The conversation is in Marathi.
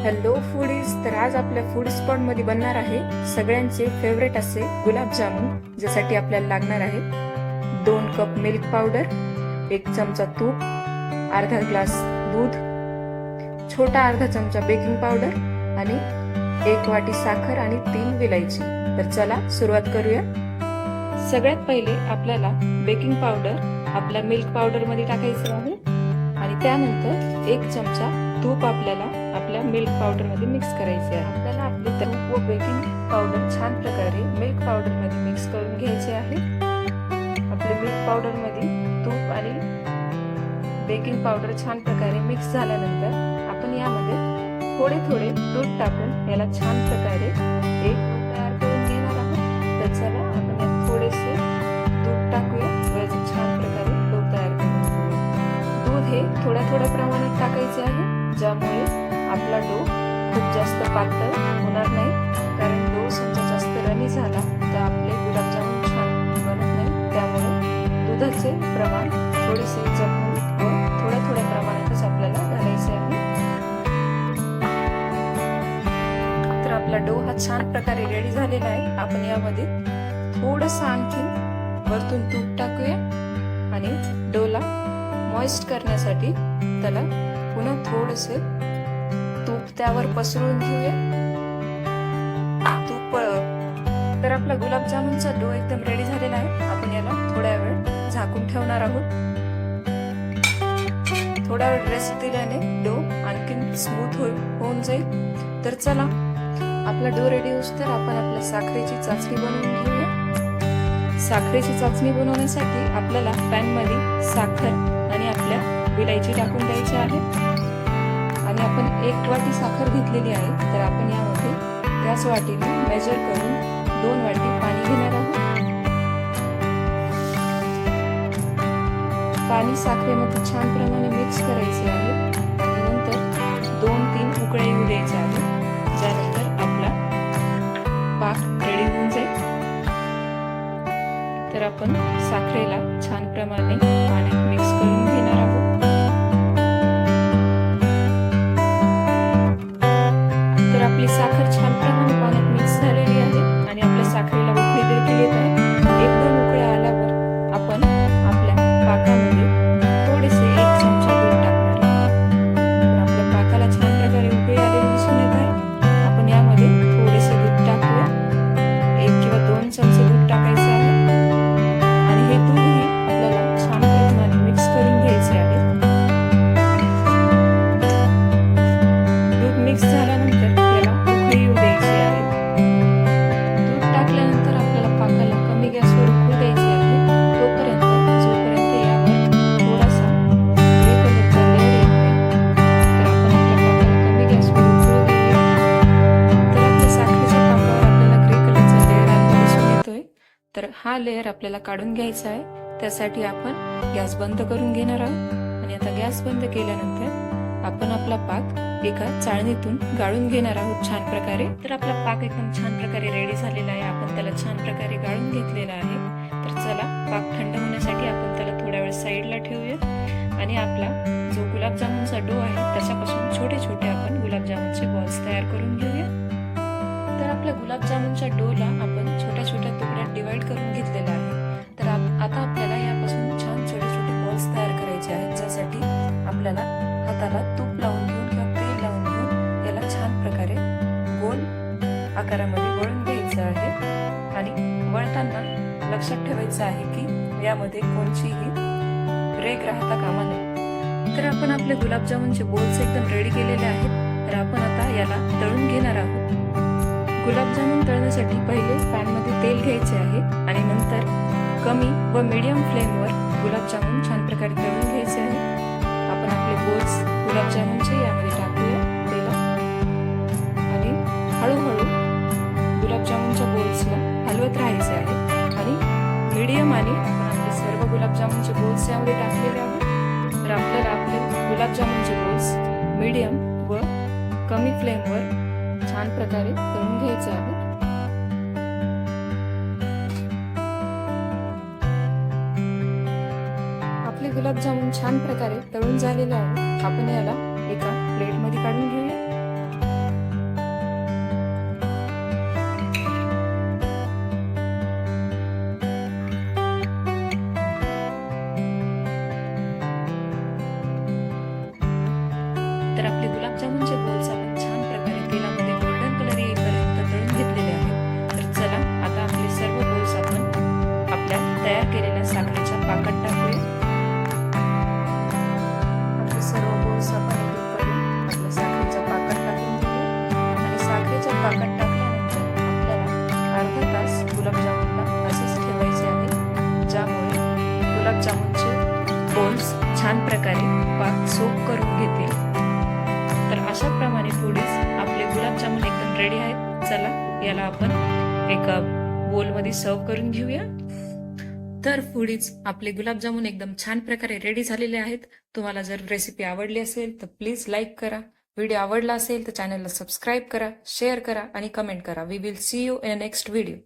हॅलो फूडीज तर आज आपल्या फूड स्पॉटमध्ये बनणार आहे सगळ्यांचे फेवरेट असे गुलाबजामुन ज्यासाठी आपल्याला लागणार आहे दोन कप मिल्क पावडर एक चमचा तूप अर्धा ग्लास दूध छोटा अर्धा चमचा बेकिंग पावडर आणि एक वाटी साखर आणि तीन विलायची. तर चला सुरुवात करूया. सगळ्यात पहिले आपल्याला बेकिंग पावडर आपल्या मिल्क पावडरमध्ये टाकायचं आहे आणि त्यानंतर एक चमचा तूप आपल्याला आपल्या मिल्क पावडरमध्ये मिक्स करायचे आहे. आपल्याला आपले तूप व बेकिंग पावडर छान प्रकारे मिल्क पावडरमध्ये मिक्स करून घ्यायचे आहे. आपले मिल्क पावडरमध्ये तूप आणि बेकिंग पावडर छान प्रकारे मिक्स झाल्यानंतर आपण यामध्ये थोडे थोडे दूध टाकून याला छान प्रकारे एक तयार करून घेणार आहोत. तर चला आपण यात थोडेसे दूध टाकूया. व याचे छान प्रकारे दूध तयार करून दूध हे थोड्या थोड्या प्रमाणात टाकायचे आहे. ज्यामुळे आपला डो खूप जास्त पातळ होणार नाही कारण डो समजा जास्त रनी झाला तर आपले गुलाबजामुन छान बनत नाही. त्यामुळे दुधाचे प्रमाण थोडेसे जपून व थोड्या थोड्या प्रमाणातच आपल्याला घालायचे आहे. तर आपला डो हा छान प्रकारे रेडी झालेला आहे. आपण यामध्ये थोडस आणखी वरतून तूप टाकूया आणि डोला मॉइस्ट करण्यासाठी त्याला पुन्हा थोडेसे तूप त्यावर पसरून घेऊया. तूप तर आपला गुलाबजामुनचा डो एकदम रेडी झालेला आहे. आपण याला थोड्या वेळ झाकून ठेवणार आहोत. थोडा वेळ रेस्ट दिल्याने डो आणखीन स्मूथ हो-, होऊन जाईल. तर चला आपला डो रेडी होस तर आपण आपल्या साखरेची चाचणी बनवून घेऊया. साखरेची चाचणी बनवण्यासाठी आपल्याला पॅनमध्ये साखर आणि आपल्या विलायची टाकून द्यायची आहे. आणि आपण एक वाटी साखर घेतलेली आहे. तर आपण यामध्ये त्याच वाटीने मेजर करून दोन वाटी पाणी घेणार आहोत. पाणी साखरेमध्ये छान प्रमाणे मिक्स करायचे आहे. आणि नंतर दोन तीन उकळे येऊ द्यायचे आहे. ज्यानंतर आपला पाक रेडी होऊन जाईल. तर आपण साखरेला छान प्रमाणे पाण्यात लेअर आपल्याला काढून घ्यायचा आहे. त्यासाठी आपण गॅस बंद करून घेणार आहोत. आणि आता गॅस बंद केल्यानंतर आपण आपला पाक एका चाळणीतून गाळून घेणार आहोत छान प्रकारे. तर आपला पाक एकदम छान प्रकारे रेडी झालेला आहे. आपण त्याला छान प्रकारे गाळून घेतलेला आहे. तर चला पाक थंड होण्यासाठी आपण त्याला थोड्या वेळ साईडला ठेवूया. आणि आपला जो गुलाबजामुनचा डो आहे त्याच्यापासून छोटे छोटे आपण गुलाबजामुनचे बॉल्स तयार करून घेऊया. तर आपल्या गुलाबजामुनच्या डोला आकारामध्ये वळून घ्यायचं आहे. आणि वळताना लक्षात ठेवायचं आहे की यामध्ये कोणचीही ब्रेक राहता कामा नये. तर आपण आपले गुलाबजामुनचे बोल्स एकदम रेडी केलेले आहेत. तर आपण आता याला तळून घेणार आहोत. गुलाबजामुन तळण्यासाठी पहिले पॅनमध्ये तेल घ्यायचे आहे आणि नंतर कमी व मीडियम फ्लेमवर गुलाबजामुन छान प्रकारे तळून घ्यायचे आहे. आपण आपले बोल्स गुलाबजामुनचे यामध्ये टाकूया हलवत राहायचे आहे. आणि मीडियम आणि आपण आपले सर्व गुलाबजामुनचे बोल्स यामध्ये टाकलेले आहेत. तर आपल्याला आपले गुलाबजामुनचे बोल्स मीडियम व कमी फ्लेमवर छान प्रकारे तळून घ्यायचे आहे आपले गुलाबजामुन छान प्रकारे तळून झालेले आहे आपण याला एका प्लेटमध्ये काढून घेऊया. साखरेच्या पाकात टाकूया. आपले सर्व बोल्स आपण एक करून आपल्या साखरेचं पाकात टाकून घेऊया. आणि साखरेचं पाकात टाकल्यानंतर आपल्याला अर्धा तास गुलाबजामुनला असेच ठेवायचे आहे ज्यामुळे गुलाबजामुनचे बोल्स छान प्रकारे पाक सोप करून घेतील. तर अशा प्रमाणे पुढेच आपले गुलाबजामुन एकदम रेडी आहेत. चला याला आपण एका बोलमध्ये सर्व करून घेऊया. तर पुढेच आपले गुलाबजामुन एकदम छान प्रकारे रेडी झालेले आहेत. तुम्हाला जर रेसिपी आवडली असेल तर प्लीज लाईक करा. व्हिडिओ आवडला असेल तर चॅनलला सबस्क्राईब करा शेअर करा आणि कमेंट करा. We will see you in next video